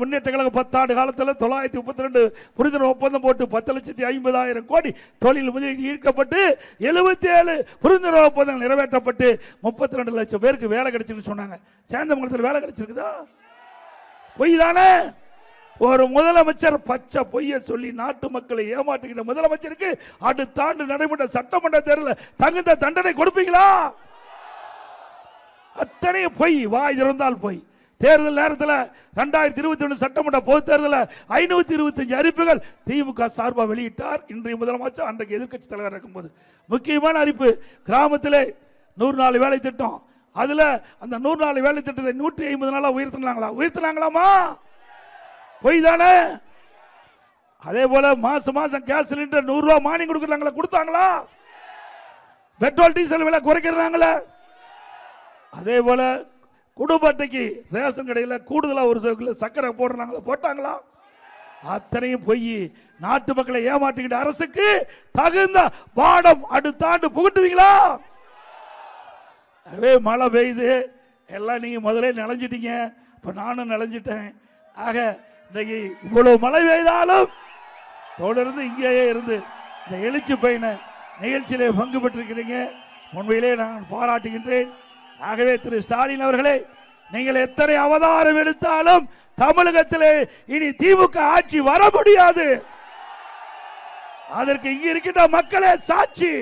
முன்னேற்ற கழகம் பத்தாண்டு காலத்தில் தொள்ளாயிரத்தி முப்பத்தி ரெண்டு புரிந்துணர்வு ஒப்பந்தம் போட்டு பத்து லட்சத்தி ஐம்பதாயிரம் கோடி தொழில் முதலீடு ஈர்க்கப்பட்டு எழுபத்தி ஏழு புரிந்துணர்வு ஒப்பந்தங்கள் நிறைவேற்றப்பட்டு முப்பத்தி ரெண்டு லட்சம் பேருக்கு வேலை கிடைச்சிருக்கு சொன்னாங்க. சேந்தமங்கலத்தில் வேலை கிடைச்சிருக்குதா? பொய் தானே ஒரு முதலமைச்சர் பச்சை பொய்ய சொல்லி நாட்டு மக்களை ஏமாற்றுகிற முதலமைச்சருக்கு அடுத்த ஆண்டு நடைபெற்ற சட்டமன்ற தேர்தலில் தகுந்த தண்டனை கொடுப்பீங்களா? அத்தனை பொய் வாய் திறந்தால் பொய். தேர்தல் நேரத்தில் ரெண்டாயிரத்தி இருபத்தி ஒன்று சட்டமன்ற பொது தேர்தலில் ஐநூத்தி இருபத்தஞ்சு அறிவிப்புகள் திமுக சார்பாக வெளியிட்டார். இன்றைய முதலமைச்சர் அன்றைக்கு எதிர்க்கட்சி தலைவர் இருக்கும்போது. முக்கியமான அறிவிப்பு கிராமத்திலே நூறு நாள் வேலை திட்டம். அதுல அந்த நூறு நாள் வேலை திட்டத்தை நூற்றி ஐம்பது நாளா உயர்த்தினாங்களா? உயர்த்தினாங்களாமா? பொய் தானே? அதே போல மாசம் மாசம் கேஸ் சிலிண்டர் நூறு ரூபாய் மானியம் கொடுக்குறாங்களா கொடுத்தாங்களா? பெட்ரோல் டீசல் விலை குறைக்கிறாங்களா அதே போல குடும்ப அட்டைக்கு ரேஷன் கடையில் கூடுதலாக ஒரு சில சக்கரை போடுறாங்களா போட்டாங்களா? அத்தனையும் பொய் நாட்டு மக்களை ஏமாற்றுகின்ற அரசுக்கு தகுந்த பாடம் அடுத்த ஆண்டு புகட்டுவீங்களா? அதே மழை பெய்யுது. எல்லாம் நீங்கள் முதல்ல நனைஞ்சிட்டீங்க. இப்போ நானும் நனைஞ்சிட்டேன். ஆக இன்னைக்கு இவ்வளவு மழை பெய்தாலும் தொடர்ந்து இங்கேயே இருந்து இந்த எழுச்சி பயண நிகழ்ச்சியிலே பங்கு பெற்றிருக்கிறீங்க. உண்மையிலே நான் பாராட்டுகின்றேன். ஆகவே திரு ஸ்டாலின் அவர்களே நீங்கள் எத்தனை அவதாரம் எடுத்தாலும் தமிழகத்திலே இனி திமுக ஆட்சி வர முடியாது. அதற்கு இங்க இருக்கின்ற மக்களே சாட்சி.